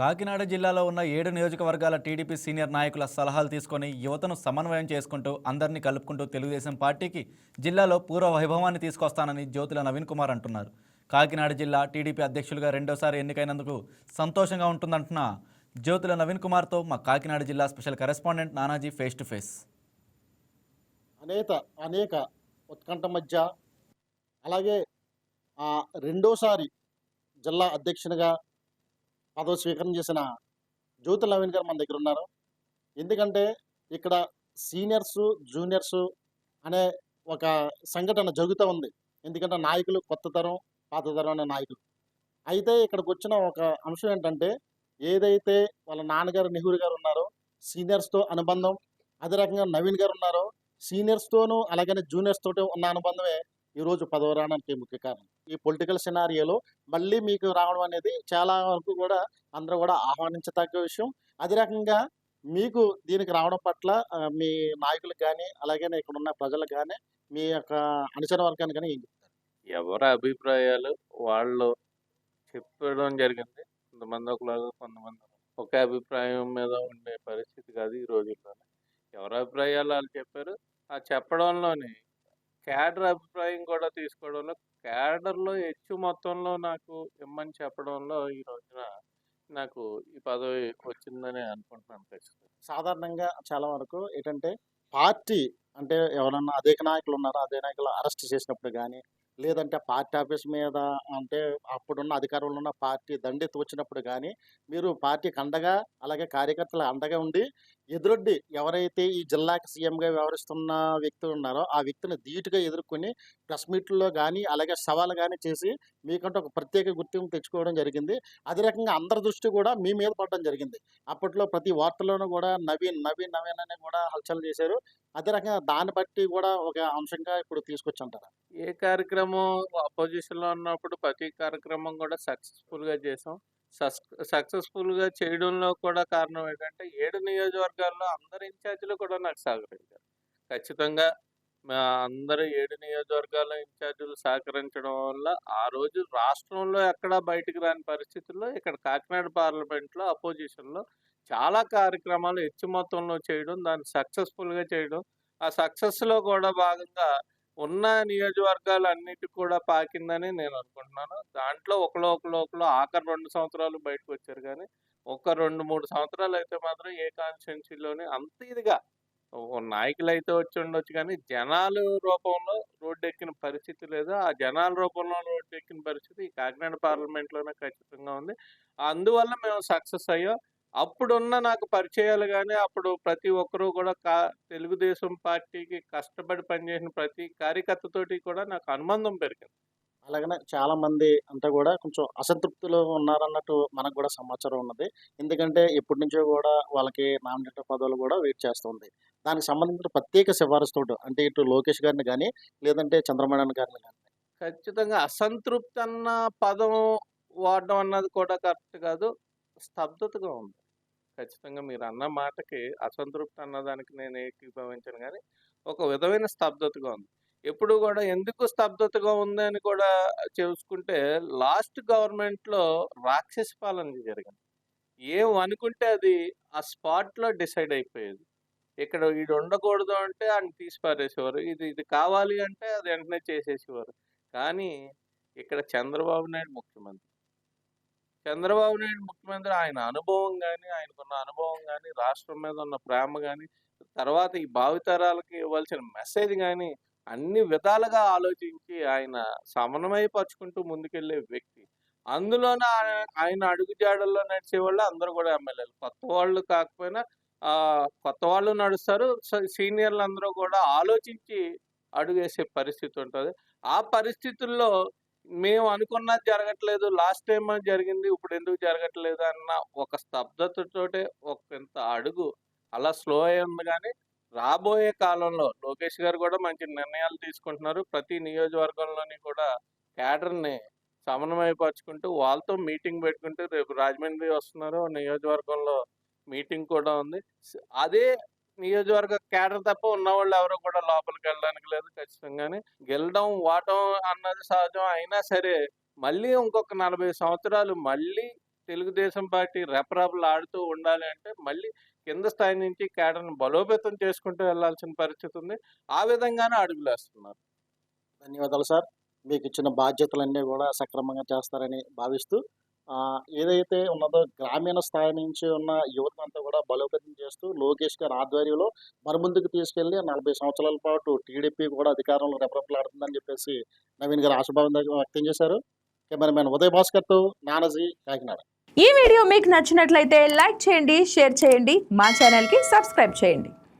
కాకినాడ జిల్లాలో ఉన్న ఏడు నియోజకవర్గాల టీడీపీ సీనియర్ నాయకుల సలహాలు తీసుకొని యువతను సమన్వయం చేసుకుంటూ అందరినీ కలుపుకుంటూ తెలుగుదేశం పార్టీకి జిల్లాలో పూర్వ వైభవాన్ని తీసుకొస్తానని జ్యోతుల నవీన్ కుమార్ అంటున్నారు. కాకినాడ జిల్లా టీడీపీ అధ్యక్షులుగా రెండోసారి ఎన్నికైనందుకు సంతోషంగా ఉంటుందంటున్న జ్యోతుల నవీన్ కుమార్తో మా కాకినాడ జిల్లా special correspondent Nanaji face to face. అనేక అనేక ఉత్కంఠ మధ్య అలాగే రెండోసారి జిల్లా అధ్యక్షునిగా పదవి స్వీకారం చేసిన జ్యోతి నవీన్ గారు మన దగ్గర ఉన్నారు. ఎందుకంటే ఇక్కడ సీనియర్స్ జూనియర్స్ అనే ఒక సంఘటన జరుగుతూ ఉంది. ఎందుకంటే నాయకులు కొత్త తరం పాత తరం అనే నాయకులు. అయితే ఇక్కడికి వచ్చిన ఒక అంశం ఏంటంటే ఏదైతే వాళ్ళ నాన్నగారు నెహ్రూ గారు ఉన్నారో సీనియర్స్తో అనుబంధం అదే రకంగా నవీన్ గారు ఉన్నారో సీనియర్స్తోనూ అలాగనే జూనియర్స్ తోటి ఉన్న అనుబంధమే ఈరోజు పదవ పదవి రావడానికి ముఖ్య కారణం. ఈ పొలిటికల్ సినారియోలో మళ్ళీ మీకు రావడం అనేది చాలా వరకు కూడా అందరూ కూడా ఆహ్వానించదగ్గ విషయం. అదే రకంగా మీకు దీనికి రావడం పట్ల మీ నాయకులకు కానీ అలాగే ఇక్కడ ఉన్న ప్రజలకు కానీ మీ యొక్క అనుచర వర్గానికి కానీ ఏం చెప్తారు? ఎవరి అభిప్రాయాలు వాళ్ళు చెప్పడం జరిగింది. కొంతమంది ఒకలాగా కొంతమంది ఒకే అభిప్రాయం మీద ఉండే పరిస్థితి కాదు ఈ రోజుల్లోనే. ఎవరి అభిప్రాయాలు వాళ్ళు చెప్పారు ఆ చెప్పడంలోని క్యాడర్ అభిప్రాయం కూడా తీసుకోవడంలో క్యాడర్లో హెచ్చు మొత్తంలో నాకు ఇమ్మని చెప్పడంలో ఈ రోజున నాకు ఈ పదవి వచ్చిందని అనుకుంటున్నాను ఖచ్చితంగా. సాధారణంగా చాలా వరకు ఏంటంటే పార్టీ అంటే ఎవరన్నా అదే నాయకులు ఉన్నారో అదే నాయకులు అరెస్ట్ చేసినప్పుడు కానీ లేదంటే పార్టీ ఆఫీస్ మీద అంటే అప్పుడున్న అధికారంలో ఉన్న పార్టీ దండి తోచినప్పుడు కానీ మీరు పార్టీకి అండగా అలాగే కార్యకర్తలు అండగా ఉండి ఎదురొడ్డి ఎవరైతే ఈ జిల్లాకి సీఎంగా వ్యవహరిస్తున్న వ్యక్తులు ఉన్నారో ఆ వ్యక్తిని ధీటుగా ఎదుర్కొని ప్రెస్ మీట్లో కానీ అలాగే సవాలు కానీ చేసి మీకంటే ఒక ప్రత్యేక గుర్తింపు తెచ్చుకోవడం జరిగింది. అదే రకంగా అందరి దృష్టి కూడా మీ మీద పడడం జరిగింది. అప్పట్లో ప్రతి వార్తలోనూ కూడా నవీన్ నవీన్ నవీన్ అని కూడా హల్చల్ చేశారు. అదే రకంగా దాన్ని బట్టి కూడా ఒక అంశంగా ఇప్పుడు తీసుకొచ్చి అంటారా ఏ కార్యక్రమం అపోజిషన్లో ఉన్నప్పుడు ప్రతి కార్యక్రమం కూడా సక్సెస్ఫుల్గా చేసాం. సక్సెస్ఫుల్గా చేయడంలో కూడా కారణం ఏంటంటే ఏడు నియోజకవర్గాల్లో అందరు ఇన్ఛార్జీలు కూడా నాకు సహకరించారు. ఖచ్చితంగా మా అందరు ఏడు నియోజకవర్గాల ఇన్ఛార్జీలు సహకరించడం వల్ల ఆ రోజు రాష్ట్రంలో ఎక్కడా బయటకు రాని పరిస్థితుల్లో ఇక్కడ కాకినాడ పార్లమెంట్లో అపోజిషన్లో చాలా కార్యక్రమాలు హెచ్చు మొత్తంలో చేయడం దాన్ని సక్సెస్ఫుల్గా చేయడం ఆ సక్సెస్లో కూడా భాగంగా ఉన్న నియోజకవర్గాలు అన్నిటికి కూడా పాకిందని నేను అనుకుంటున్నాను. దాంట్లో ఒకలో ఒకలో ఒకలో ఆఖరి రెండు సంవత్సరాలు బయటకు వచ్చారు కానీ ఒక రెండు మూడు సంవత్సరాలు అయితే మాత్రం ఏ కాన్స్టిట్యున్సీలోని అంత ఇదిగా నాయకులు అయితే వచ్చి ఉండొచ్చు కానీ జనాలు రూపంలో రోడ్డు ఎక్కిన పరిస్థితి లేదు. ఆ జనాల రూపంలో రోడ్డు ఎక్కిన పరిస్థితి ఈ కాకినాడ పార్లమెంట్లోనే ఖచ్చితంగా ఉంది. అందువల్ల మేము సక్సెస్ అయ్యాం. అప్పుడున్న నాకు పరిచయాలు కానీ అప్పుడు ప్రతి ఒక్కరూ కూడా కా తెలుగుదేశం పార్టీకి కష్టపడి పనిచేసిన ప్రతి కార్యకర్తతోటి కూడా నాకు అనుబంధం పెరిగింది. అలాగనే చాలా మంది అంతా కూడా కొంచెం అసంతృప్తిలో ఉన్నారన్నట్టు మనకు కూడా సమాచారం ఉన్నది. ఎందుకంటే ఇప్పటి నుంచో కూడా వాళ్ళకి నామినేటర్ పదవులు కూడా వెయిట్ చేస్తుంది దానికి సంబంధించిన ప్రత్యేక సిఫారసుతో అంటే ఇటు లోకేష్ గారిని కానీ లేదంటే చంద్రబాబు గారిని కానీ ఖచ్చితంగా అసంతృప్తి అన్న పదం వాడడం అన్నది కూడా కరెక్ట్ కాదు. స్తబ్దతగా ఉంది. ఖచ్చితంగా మీరు అన్న మాటకి అసంతృప్తి అన్నదానికి నేను ఏకీభవించను కానీ ఒక విధమైన స్తబ్దతగా ఉంది. ఎప్పుడు కూడా ఎందుకు స్తబ్దతగా ఉంది అని కూడా చూసుకుంటే లాస్ట్ గవర్నమెంట్లో రాక్షస పాలన జరిగింది. ఏం అనుకుంటే అది ఆ స్పాట్లో డిసైడ్ అయిపోయేది. ఇక్కడ వీడు ఉండకూడదు అంటే ఆయన తీసి పారేసేవారు ఇది ఇది కావాలి అంటే అది వెంటనే చేసేసేవారు. కానీ ఇక్కడ చంద్రబాబు నాయుడు ముఖ్యమంత్రి. చంద్రబాబు నాయుడు ముఖ్యమంత్రి ఆయన అనుభవం కానీ ఆయనకున్న అనుభవం కానీ రాష్ట్రం మీద ఉన్న ప్రేమ కానీ తర్వాత ఈ భావితరాలకి ఇవ్వాల్సిన మెసేజ్ కానీ అన్ని విధాలుగా ఆలోచించి ఆయన సమన్వయపరుచుకుంటూ ముందుకెళ్ళే వ్యక్తి. అందులోనే ఆయన- ఆయన అడుగుజాడల్లో నడిచే వాళ్ళు అందరూ కూడా ఎమ్మెల్యేలు. కొత్త వాళ్ళు కాకపోయినా ఆ కొత్త వాళ్ళు నడుస్తారు. స- సీనియర్లు అందరూ కూడా ఆలోచించి అడుగేసే పరిస్థితి ఉంటుంది. ఆ పరిస్థితుల్లో మేము అనుకున్నది జరగట్లేదు. లాస్ట్ టైం జరిగింది. ఇప్పుడు ఎందుకు జరగట్లేదు అన్న ఒక స్తబ్దతతోటే ఒక ఇంత అడుగు అలా స్లో అయి ఉంది కానీ రాబోయే కాలంలో లోకేష్ గారు కూడా మంచి నిర్ణయాలు తీసుకుంటున్నారు. ప్రతి నియోజకవర్గంలోని కూడా క్యాడర్ని సమన్వయపరుచుకుంటూ వాళ్ళతో మీటింగ్ పెట్టుకుంటూ రేపు రాజమండ్రి వస్తున్నారు. నియోజకవర్గంలో మీటింగ్ కూడా ఉంది. అదే నియోజకవర్గ కేటర్ తప్ప ఉన్న వాళ్ళు ఎవరు కూడా లోపలికి వెళ్ళడానికి లేదు ఖచ్చితంగానే. గెలడం వాటం అన్నది సహజం అయినా సరే మళ్ళీ ఇంకొక నలభై సంవత్సరాలు మళ్ళీ తెలుగుదేశం పార్టీ రెపరాపులు ఆడుతూ ఉండాలి అంటే మళ్ళీ కింద స్థాయి నుంచి కేడర్ను బలోపేతం చేసుకుంటూ వెళ్ళాల్సిన పరిస్థితి ఉంది. ఆ విధంగానే అడుగులేస్తున్నారు ధన్యవాదాలు సార్. మీకు ఇచ్చిన బాధ్యతలన్నీ కూడా సక్రమంగా చేస్తారని భావిస్తూ ఏదైతే ఉన్నదో గ్రామీణ స్థాయి నుంచి ఉన్న యువతంతా కూడా బలోపేతం చేస్తూ లోకేష్ గారి ఆధ్వర్యంలో మరుముందుకు తీసుకెళ్ళి నలభై సంవత్సరాల పాటు టీడీపీ కూడా అధికారంలో రెపరెపలాడుతుందని చెప్పేసి నవీన్ గారు ఆశాభావం వ్యక్తం చేశారు. కెమెరామెన్ ఉదయ్ భాస్కర్తో నానజీ కాకినాడ. ఈ వీడియో మీకు నచ్చినట్లయితే లైక్ చేయండి షేర్ చేయండి. మా ఛానల్కి సబ్స్క్రైబ్ చేయండి.